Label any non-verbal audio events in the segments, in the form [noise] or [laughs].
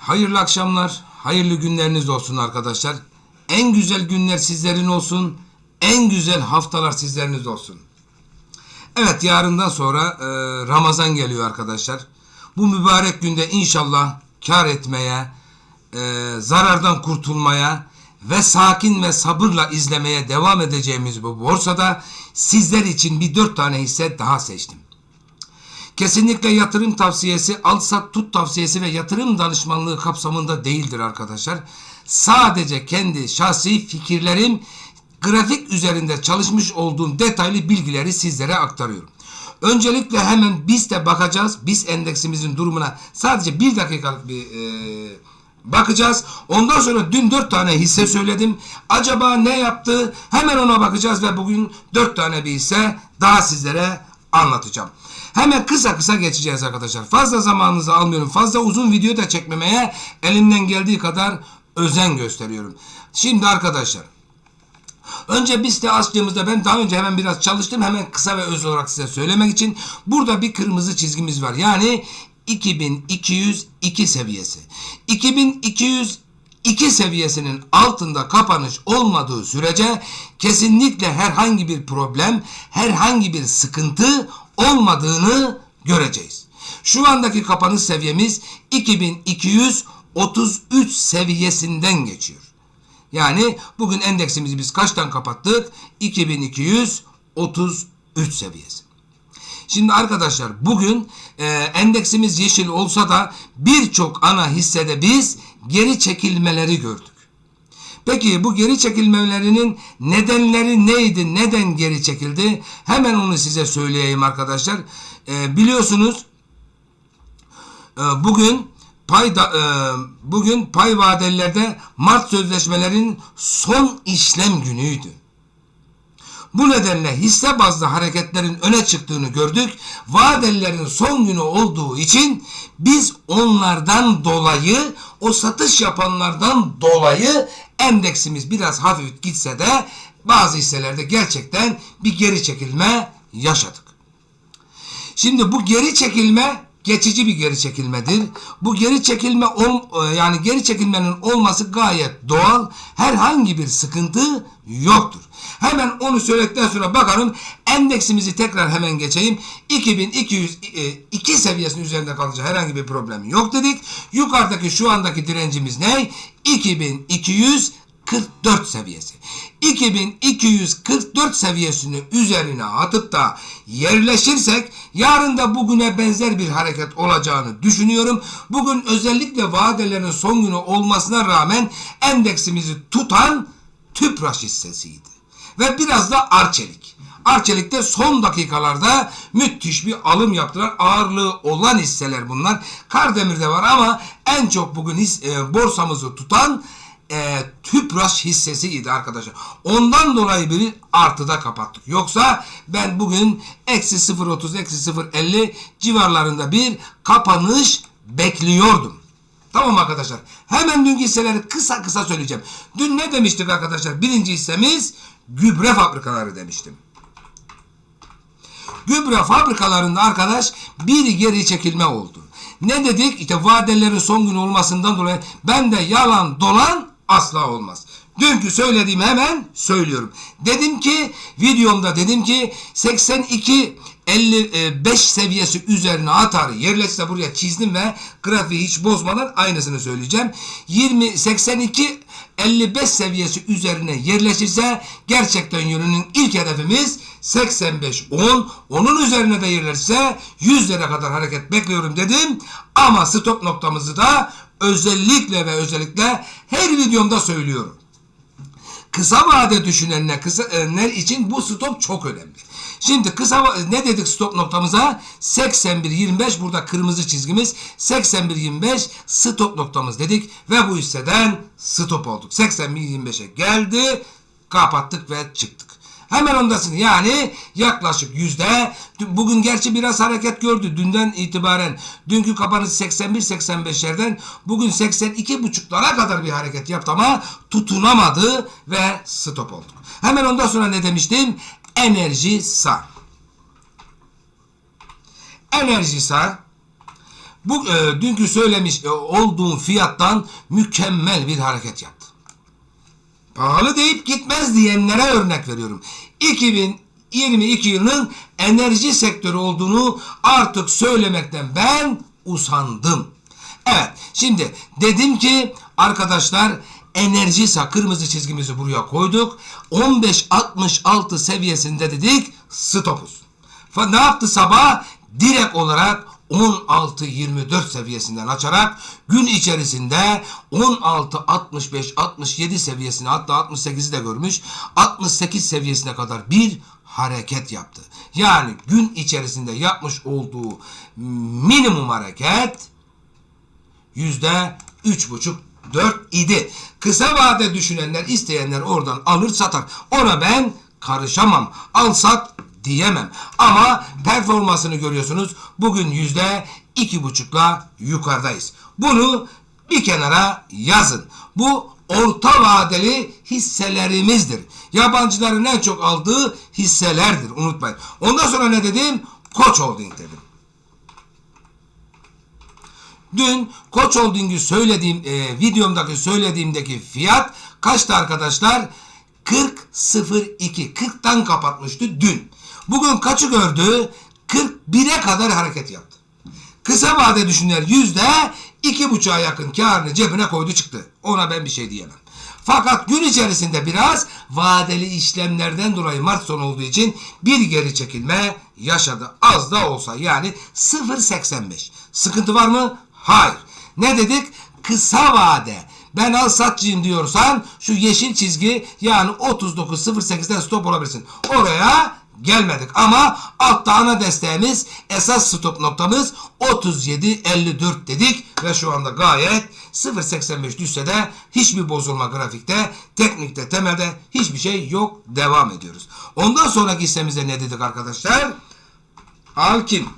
Hayırlı akşamlar, hayırlı günleriniz olsun arkadaşlar. En güzel günler sizlerin olsun, en güzel haftalar sizleriniz olsun. Evet yarından sonra e, Ramazan geliyor arkadaşlar. Bu mübarek günde inşallah kar etmeye, e, zarardan kurtulmaya ve sakin ve sabırla izlemeye devam edeceğimiz bu borsada sizler için bir dört tane hisse daha seçtim. Kesinlikle yatırım tavsiyesi, al sat tut tavsiyesi ve yatırım danışmanlığı kapsamında değildir arkadaşlar. Sadece kendi şahsi fikirlerim, grafik üzerinde çalışmış olduğum detaylı bilgileri sizlere aktarıyorum. Öncelikle hemen biz de bakacağız. Biz endeksimizin durumuna sadece bir dakikalık bir e, bakacağız. Ondan sonra dün dört tane hisse söyledim. Acaba ne yaptı? Hemen ona bakacağız ve bugün dört tane bir hisse daha sizlere anlatacağım. Hemen kısa kısa geçeceğiz arkadaşlar. Fazla zamanınızı almıyorum. Fazla uzun video da çekmemeye elimden geldiği kadar özen gösteriyorum. Şimdi arkadaşlar Önce biz de açtığımızda ben daha önce hemen biraz çalıştım. Hemen kısa ve öz olarak size söylemek için. Burada bir kırmızı çizgimiz var. Yani 2202 seviyesi. 2202 seviyesinin altında kapanış olmadığı sürece kesinlikle herhangi bir problem, herhangi bir sıkıntı olmadığını göreceğiz. Şu andaki kapanış seviyemiz 2233 seviyesinden geçiyor. Yani bugün endeksimizi biz kaçtan kapattık? 2233 seviyesi. Şimdi arkadaşlar bugün e, endeksimiz yeşil olsa da birçok ana hissede biz geri çekilmeleri gördük. Peki bu geri çekilmelerinin nedenleri neydi? Neden geri çekildi? Hemen onu size söyleyeyim arkadaşlar. E, biliyorsunuz e, bugün pay da, e, bugün pay vadelilerde Mart sözleşmelerin son işlem günüydü. Bu nedenle hisse bazlı hareketlerin öne çıktığını gördük. Vadelilerin son günü olduğu için biz onlardan dolayı o satış yapanlardan dolayı endeksimiz biraz hafif gitse de bazı hisselerde gerçekten bir geri çekilme yaşadık. Şimdi bu geri çekilme geçici bir geri çekilmedir. Bu geri çekilme ol, yani geri çekilmenin olması gayet doğal. Herhangi bir sıkıntı yoktur. Hemen onu söyledikten sonra bakalım endeksimizi tekrar hemen geçeyim. 2202 seviyesinin üzerinde kalacak herhangi bir problem yok dedik. Yukarıdaki şu andaki direncimiz ne? 2244 seviyesi. 2244 seviyesini üzerine atıp da yerleşirsek yarın da bugüne benzer bir hareket olacağını düşünüyorum. Bugün özellikle vadelerin son günü olmasına rağmen endeksimizi tutan Tüpraş hissesiydi. Ve biraz da Arçelik. Arçelik'te son dakikalarda müthiş bir alım yaptılar. Ağırlığı olan hisseler bunlar. Kardemir'de var ama en çok bugün his, e, borsamızı tutan e, Tüpraş hissesiydi arkadaşlar. Ondan dolayı bir artıda kapattık. Yoksa ben bugün eksi 0.30 eksi 0.50 civarlarında bir kapanış bekliyordum. Tamam arkadaşlar. Hemen dünkü hisseleri kısa kısa söyleyeceğim. Dün ne demiştik arkadaşlar? Birinci hissemiz gübre fabrikaları demiştim. Gübre fabrikalarında arkadaş bir geri çekilme oldu. Ne dedik? İşte vadelerin son gün olmasından dolayı ben de yalan dolan asla olmaz. Dünkü söylediğimi hemen söylüyorum. Dedim ki videomda dedim ki 82 55 seviyesi üzerine atar yerleşse buraya çizdim ve grafiği hiç bozmadan aynısını söyleyeceğim. 20 82 55 seviyesi üzerine yerleşirse gerçekten yönünün ilk hedefimiz 85 10 onun üzerine de yerleşirse 100 lira kadar hareket bekliyorum dedim ama stop noktamızı da özellikle ve özellikle her videomda söylüyorum. Kısa vade düşünenler kısalar için bu stop çok önemli. Şimdi kısa ne dedik stop noktamıza? 81.25 burada kırmızı çizgimiz 81.25 stop noktamız dedik ve bu hisseden stop olduk. 81.25'e geldi kapattık ve çıktık. Hemen ondasın yani yaklaşık yüzde bugün gerçi biraz hareket gördü dünden itibaren dünkü kapanış 81-85'lerden bugün 82.5'lara kadar bir hareket yaptı ama tutunamadı ve stop olduk. Hemen ondan sonra ne demiştim? Enerji sağ. Enerji sağ Bu e, dünkü söylemiş e, olduğum fiyattan mükemmel bir hareket yaptı. Pahalı deyip gitmez diyenlere örnek veriyorum. 2022 yılının enerji sektörü olduğunu artık söylemekten ben usandım. Evet şimdi dedim ki arkadaşlar enerji kırmızı çizgimizi buraya koyduk. 15.66 seviyesinde dedik stopuz. Ne yaptı sabah? Direkt olarak 16.24 seviyesinden açarak gün içerisinde 16.65-67 seviyesine hatta 68'i de görmüş 68 seviyesine kadar bir hareket yaptı. Yani gün içerisinde yapmış olduğu minimum hareket yüzde üç buçuk dört idi. Kısa vade düşünenler isteyenler oradan alır satar. Ona ben karışamam. Al sat diyemem. Ama performansını görüyorsunuz. Bugün yüzde iki buçukla yukarıdayız. Bunu bir kenara yazın. Bu orta vadeli hisselerimizdir. Yabancıların en çok aldığı hisselerdir. Unutmayın. Ondan sonra ne dedim? Koç Holding dedim. Dün Koç Holding'i söylediğim e, videomdaki söylediğimdeki fiyat kaçtı arkadaşlar? 40.02. 40'tan kapatmıştı dün. Bugün kaçı gördü? 41'e kadar hareket yaptı. Kısa vade düşünler yüzde iki buçuğa yakın karını cebine koydu çıktı. Ona ben bir şey diyemem. Fakat gün içerisinde biraz vadeli işlemlerden dolayı Mart sonu olduğu için bir geri çekilme yaşadı. Az da olsa yani 0.85. Sıkıntı var mı? Hayır. Ne dedik? Kısa vade. Ben al satçıyım diyorsan şu yeşil çizgi yani 39.08'den stop olabilirsin. Oraya gelmedik ama altta ana desteğimiz esas stop noktamız 37.54 dedik ve şu anda gayet 0.85 düşse de hiçbir bozulma grafikte teknikte temelde hiçbir şey yok devam ediyoruz. Ondan sonraki hissemize ne dedik arkadaşlar? Alkim.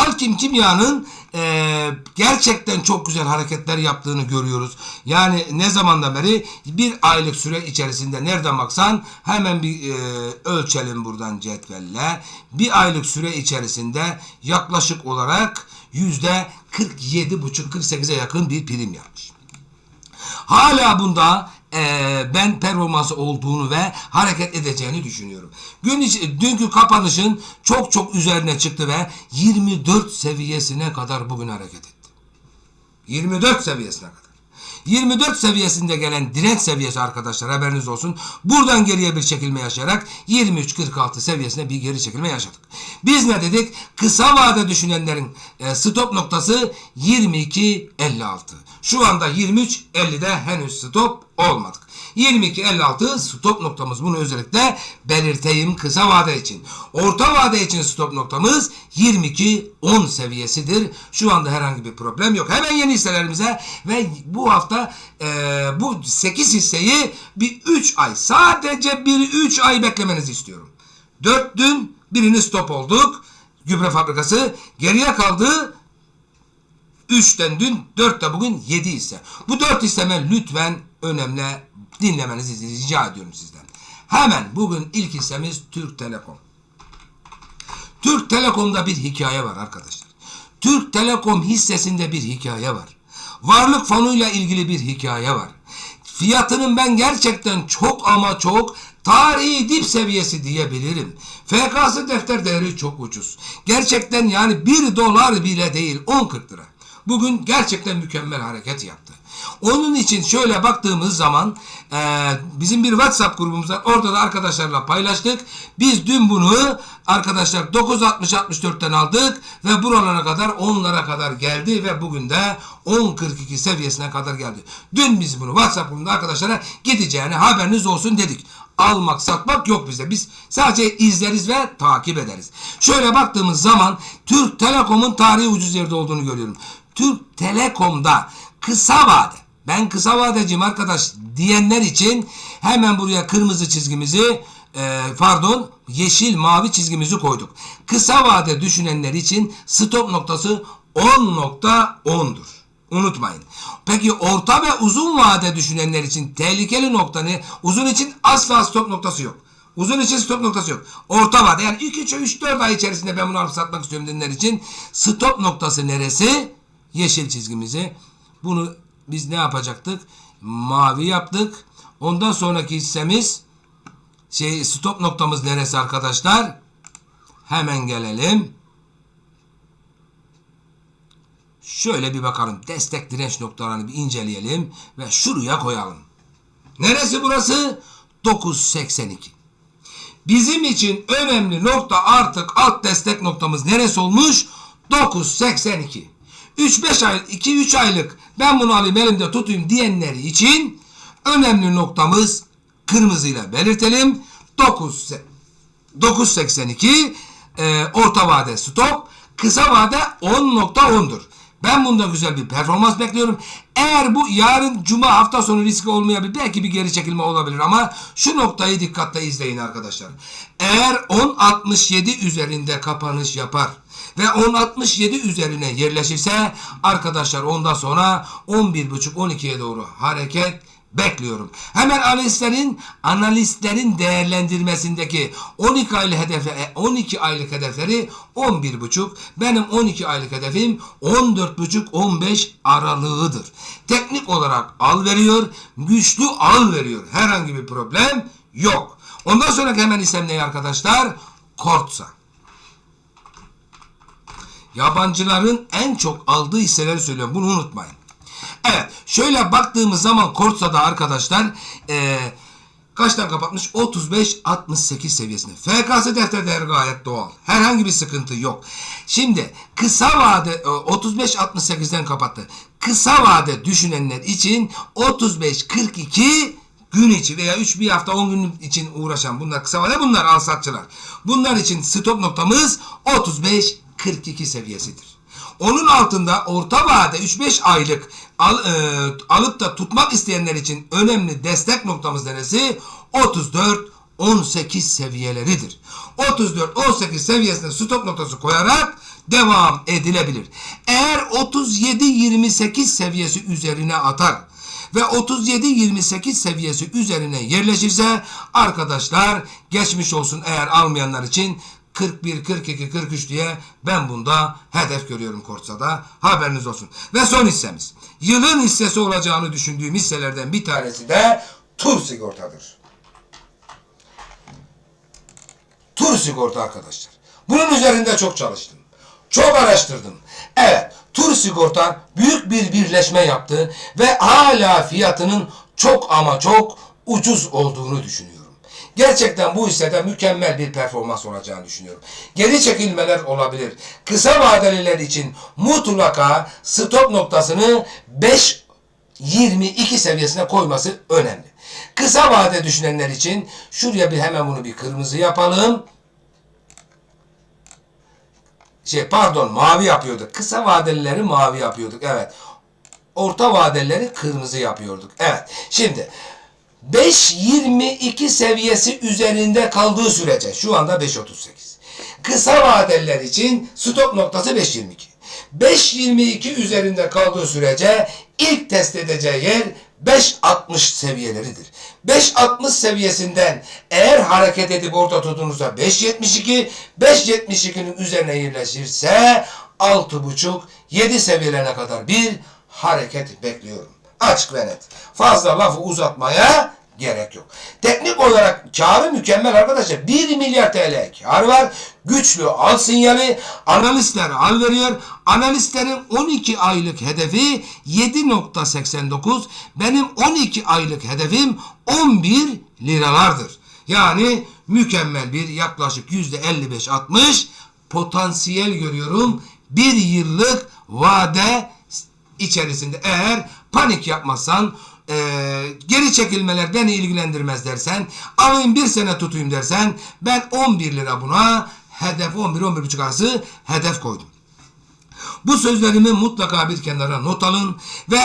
Alkim Kimya'nın e, gerçekten çok güzel hareketler yaptığını görüyoruz. Yani ne zamandan beri bir aylık süre içerisinde nereden baksan hemen bir e, ölçelim buradan cetvelle. Bir aylık süre içerisinde yaklaşık olarak yüzde 47,5-48'e yakın bir prim yapmış. Hala bunda eee, ben performansı olduğunu ve hareket edeceğini düşünüyorum. Gün içi, dünkü kapanışın çok çok üzerine çıktı ve 24 seviyesine kadar bugün hareket etti. 24 seviyesine kadar. 24 seviyesinde gelen direnç seviyesi arkadaşlar haberiniz olsun. Buradan geriye bir çekilme yaşayarak 23.46 seviyesine bir geri çekilme yaşadık. Biz ne dedik? Kısa vade düşünenlerin e, stop noktası 22.56. Şu anda 23.50'de henüz stop olmadık. 22.56 stop noktamız. Bunu özellikle belirteyim kısa vade için. Orta vade için stop noktamız 22.10 seviyesidir. Şu anda herhangi bir problem yok. Hemen yeni hisselerimize ve bu hafta e, bu 8 hisseyi bir 3 ay sadece bir 3 ay beklemenizi istiyorum. 4 dün birini stop olduk. Gübre fabrikası geriye kaldı 3'ten dün 4 de bugün 7 ise. Bu 4 hisseme lütfen önemli dinlemenizi rica ediyorum sizden. Hemen bugün ilk hissemiz Türk Telekom. Türk Telekom'da bir hikaye var arkadaşlar. Türk Telekom hissesinde bir hikaye var. Varlık fonuyla ilgili bir hikaye var. Fiyatının ben gerçekten çok ama çok tarihi dip seviyesi diyebilirim. FK'sı defter değeri çok ucuz. Gerçekten yani 1 dolar bile değil 10-40 lira. Bugün gerçekten mükemmel hareket yaptı. Onun için şöyle baktığımız zaman e, bizim bir WhatsApp grubumuz var. Orada da arkadaşlarla paylaştık. Biz dün bunu arkadaşlar 9.60-64'ten aldık ve buralara kadar 10'lara kadar geldi ve bugün de 10.42 seviyesine kadar geldi. Dün biz bunu WhatsApp grubunda arkadaşlara gideceğini haberiniz olsun dedik. Almak satmak yok bizde. Biz sadece izleriz ve takip ederiz. Şöyle baktığımız zaman Türk Telekom'un tarihi ucuz yerde olduğunu görüyorum. Türk Telekom'da kısa vade ben kısa vadeciyim arkadaş diyenler için hemen buraya kırmızı çizgimizi e, pardon yeşil mavi çizgimizi koyduk. Kısa vade düşünenler için stop noktası 10.10'dur. Unutmayın. Peki orta ve uzun vade düşünenler için tehlikeli nokta ne? Uzun için asla stop noktası yok. Uzun için stop noktası yok. Orta vade yani 2 3 3 4 ay içerisinde ben bunu alıp satmak istiyorum diyenler için stop noktası neresi? Yeşil çizgimizi. Bunu biz ne yapacaktık? Mavi yaptık. Ondan sonraki hissemiz şey stop noktamız neresi arkadaşlar? Hemen gelelim. Şöyle bir bakalım. Destek direnç noktalarını bir inceleyelim ve şuraya koyalım. Neresi burası? 9.82. Bizim için önemli nokta artık alt destek noktamız neresi olmuş? 9.82. 3-5 ay, 2-3 aylık ben bunu alayım elimde tutayım diyenleri için önemli noktamız kırmızıyla belirtelim. 9 9.82 e, orta vade stop. Kısa vade 10.10'dur. Ben bunda güzel bir performans bekliyorum. Eğer bu yarın cuma hafta sonu riski olmayabilir. Belki bir geri çekilme olabilir ama şu noktayı dikkatle izleyin arkadaşlar. Eğer 10.67 üzerinde kapanış yapar ve 10.67 üzerine yerleşirse arkadaşlar ondan sonra 11.5-12'ye doğru hareket bekliyorum. Hemen analistlerin analistlerin değerlendirmesindeki 12 aylık hedefe 12 aylık hedefleri 11,5. Benim 12 aylık hedefim 14,5-15 aralığıdır. Teknik olarak al veriyor, güçlü al veriyor. Herhangi bir problem yok. Ondan sonraki hemen istem ne arkadaşlar? Kortsa. Yabancıların en çok aldığı hisseleri söylüyorum. Bunu unutmayın. Evet. Şöyle baktığımız zaman Kortsa'da arkadaşlar eee kaçtan kapatmış? 35-68 seviyesinde. FKS defter değeri gayet doğal. Herhangi bir sıkıntı yok. Şimdi kısa vade e, 35-68'den kapattı. Kısa vade düşünenler için 35-42 gün içi veya 3 bir hafta 10 gün için uğraşan bunlar kısa vade bunlar al satçılar. Bunlar için stop noktamız 35-42 seviyesidir. Onun altında orta vade 3-5 aylık al, e, alıp da tutmak isteyenler için önemli destek noktamız neresi? 34-18 seviyeleridir. 34-18 seviyesinde stop noktası koyarak devam edilebilir. Eğer 37-28 seviyesi üzerine atar ve 37-28 seviyesi üzerine yerleşirse arkadaşlar geçmiş olsun eğer almayanlar için 41, 42, 43 diye ben bunda hedef görüyorum Korsa'da. Haberiniz olsun. Ve son hissemiz. Yılın hissesi olacağını düşündüğüm hisselerden bir tanesi de tur sigortadır. Tur sigorta arkadaşlar. Bunun üzerinde çok çalıştım. Çok araştırdım. Evet, tur sigorta büyük bir birleşme yaptı ve hala fiyatının çok ama çok ucuz olduğunu düşünüyorum. Gerçekten bu hissede mükemmel bir performans olacağını düşünüyorum. Geri çekilmeler olabilir. Kısa vadeliler için mutlaka stop noktasını 5 22 seviyesine koyması önemli. Kısa vade düşünenler için şuraya bir hemen bunu bir kırmızı yapalım. Şey pardon mavi yapıyorduk. Kısa vadelileri mavi yapıyorduk. Evet. Orta vadelileri kırmızı yapıyorduk. Evet. Şimdi 5.22 seviyesi üzerinde kaldığı sürece şu anda 5.38. Kısa vadeliler için stop noktası 5.22. 5.22 üzerinde kaldığı sürece ilk test edeceği yer 5.60 seviyeleridir. 5.60 seviyesinden eğer hareket edip orada tutunursa 5.72, 5.72'nin üzerine yerleşirse 6.5, 7 seviyelerine kadar bir hareket bekliyorum. Açık ve net. Fazla lafı uzatmaya gerek yok. Teknik olarak karı mükemmel arkadaşlar. 1 milyar TL kar var. Güçlü al sinyali. Analistler al veriyor. Analistlerin 12 aylık hedefi 7.89. Benim 12 aylık hedefim 11 liralardır. Yani mükemmel bir yaklaşık %55-60 potansiyel görüyorum. Bir yıllık vade içerisinde eğer panik yapmazsan e, geri çekilmeler beni ilgilendirmez dersen alayım bir sene tutayım dersen ben 11 lira buna hedef 11-11,5 arası hedef koydum. Bu sözlerimi mutlaka bir kenara not alın ve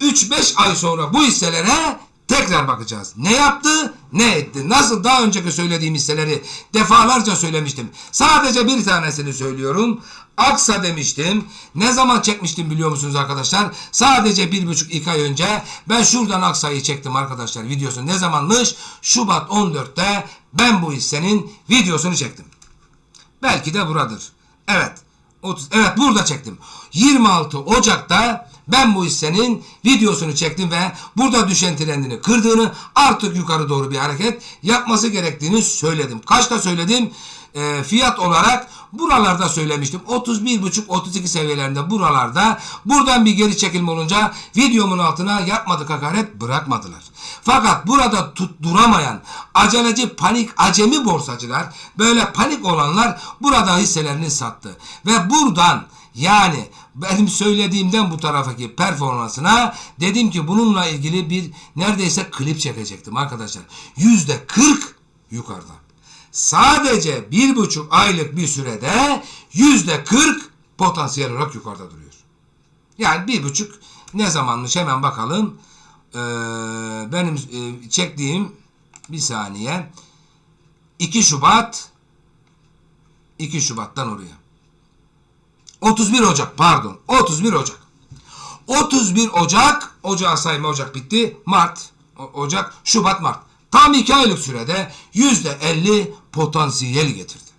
3-5 ay sonra bu hisselere tekrar bakacağız. Ne yaptı, ne etti? Nasıl daha önceki söylediğim hisseleri defalarca söylemiştim. Sadece bir tanesini söylüyorum. Aksa demiştim. Ne zaman çekmiştim biliyor musunuz arkadaşlar? Sadece bir buçuk iki ay önce ben şuradan Aksa'yı çektim arkadaşlar videosu. Ne zamanmış? Şubat 14'te ben bu hissenin videosunu çektim. Belki de buradır. Evet. 30, evet burada çektim. 26 Ocak'ta ben bu hissenin videosunu çektim ve burada düşen trendini kırdığını artık yukarı doğru bir hareket yapması gerektiğini söyledim. Kaçta söyledim? Ee, fiyat olarak buralarda söylemiştim. 31,5-32 seviyelerinde buralarda buradan bir geri çekilme olunca videomun altına yapmadık hakaret bırakmadılar. Fakat burada tutturamayan aceleci panik acemi borsacılar böyle panik olanlar burada hisselerini sattı. Ve buradan yani benim söylediğimden bu taraftaki performansına dedim ki bununla ilgili bir neredeyse klip çekecektim arkadaşlar. Yüzde 40 yukarıda. Sadece bir buçuk aylık bir sürede yüzde 40 potansiyel olarak yukarıda duruyor. Yani bir buçuk ne zamanmış hemen bakalım. Ee, benim e, çektiğim bir saniye 2 Şubat 2 Şubat'tan oraya. 31 Ocak pardon 31 Ocak. 31 Ocak Ocağı sayma Ocak bitti. Mart Ocak Şubat Mart. Tam 2 aylık sürede %50 potansiyel getirdi.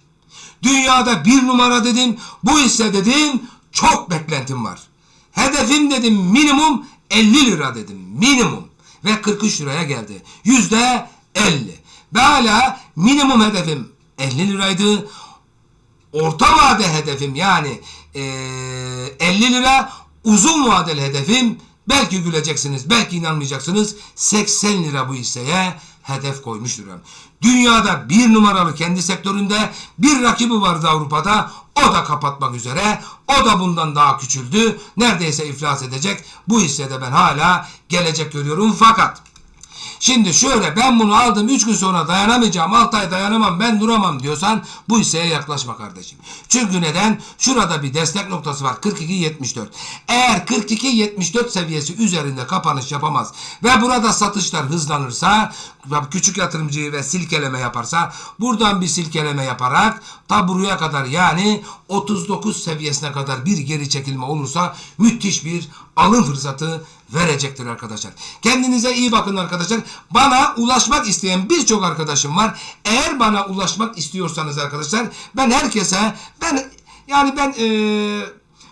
Dünyada bir numara dedim. Bu ise dedim çok beklentim var. Hedefim dedim minimum 50 lira dedim. Minimum. Ve 43 liraya geldi. Yüzde 50. Ve hala minimum hedefim 50 liraydı. Orta vade hedefim yani eee, 50 lira. Uzun vadeli hedefim belki güleceksiniz belki inanmayacaksınız 80 lira bu hisseye hedef koymuş duruyorum. Dünyada bir numaralı kendi sektöründe bir rakibi vardı Avrupa'da. O da kapatmak üzere. O da bundan daha küçüldü. Neredeyse iflas edecek. Bu hissede ben hala gelecek görüyorum. Fakat Şimdi şöyle ben bunu aldım 3 gün sonra dayanamayacağım 6 ay dayanamam ben duramam diyorsan bu hisseye yaklaşma kardeşim. Çünkü neden? Şurada bir destek noktası var 42.74. Eğer 42.74 seviyesi üzerinde kapanış yapamaz ve burada satışlar hızlanırsa küçük yatırımcıyı ve silkeleme yaparsa buradan bir silkeleme yaparak ta buraya kadar yani 39 seviyesine kadar bir geri çekilme olursa müthiş bir alım fırsatı verecektir arkadaşlar. Kendinize iyi bakın arkadaşlar. Bana ulaşmak isteyen birçok arkadaşım var. Eğer bana ulaşmak istiyorsanız arkadaşlar ben herkese ben yani ben eee,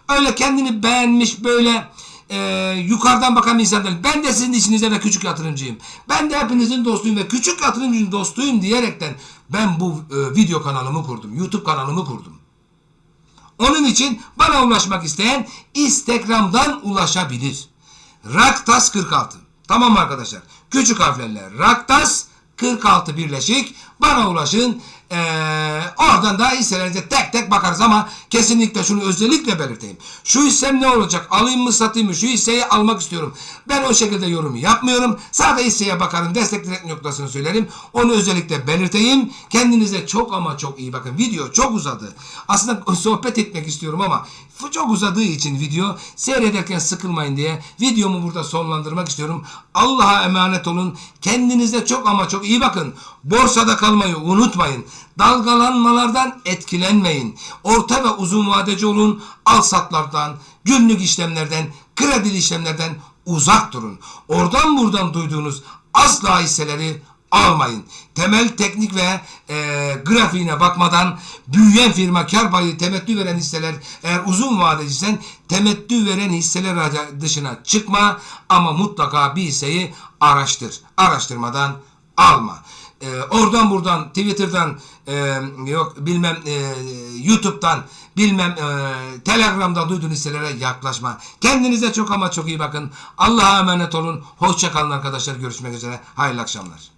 öyle kendini beğenmiş böyle eee, yukarıdan bakan bir insan değilim. Ben de sizin içinizde ve küçük yatırımcıyım. Ben de hepinizin dostuyum ve küçük yatırımcının dostuyum diyerekten ben bu eee, video kanalımı kurdum. YouTube kanalımı kurdum. Onun için bana ulaşmak isteyen Instagram'dan ulaşabilir. Raktas 46. Tamam arkadaşlar? Küçük harflerle Raktas 46 birleşik. Bana ulaşın. Ee, oradan da hisselerinize tek tek bakarız ama kesinlikle şunu özellikle belirteyim. Şu hissem ne olacak? Alayım mı satayım mı? Şu hisseyi almak istiyorum. Ben o şekilde yorumu yapmıyorum. Sadece hisseye bakarım. Destek direkt noktasını söylerim. Onu özellikle belirteyim. Kendinize çok ama çok iyi bakın. Video çok uzadı. Aslında [laughs] sohbet etmek istiyorum ama çok uzadığı için video seyrederken sıkılmayın diye videomu burada sonlandırmak istiyorum. Allah'a emanet olun. Kendinize çok ama çok iyi bakın. Borsada kalmayı unutmayın. Dalgalanmalardan etkilenmeyin. Orta ve uzun vadeci olun. Al satlardan, günlük işlemlerden, kredili işlemlerden uzak durun. Oradan buradan duyduğunuz asla hisseleri almayın. Temel teknik ve e, grafiğine bakmadan büyüyen firma kar payı temettü veren hisseler eğer uzun vadeciysen temettü veren hisseler dışına çıkma ama mutlaka bir hisseyi araştır. Araştırmadan alma. E, oradan buradan Twitter'dan e, yok bilmem e, YouTube'dan bilmem e, Telegram'dan duyduğun hisselere yaklaşma. Kendinize çok ama çok iyi bakın. Allah'a emanet olun. Hoşça kalın arkadaşlar. Görüşmek üzere. Hayırlı akşamlar.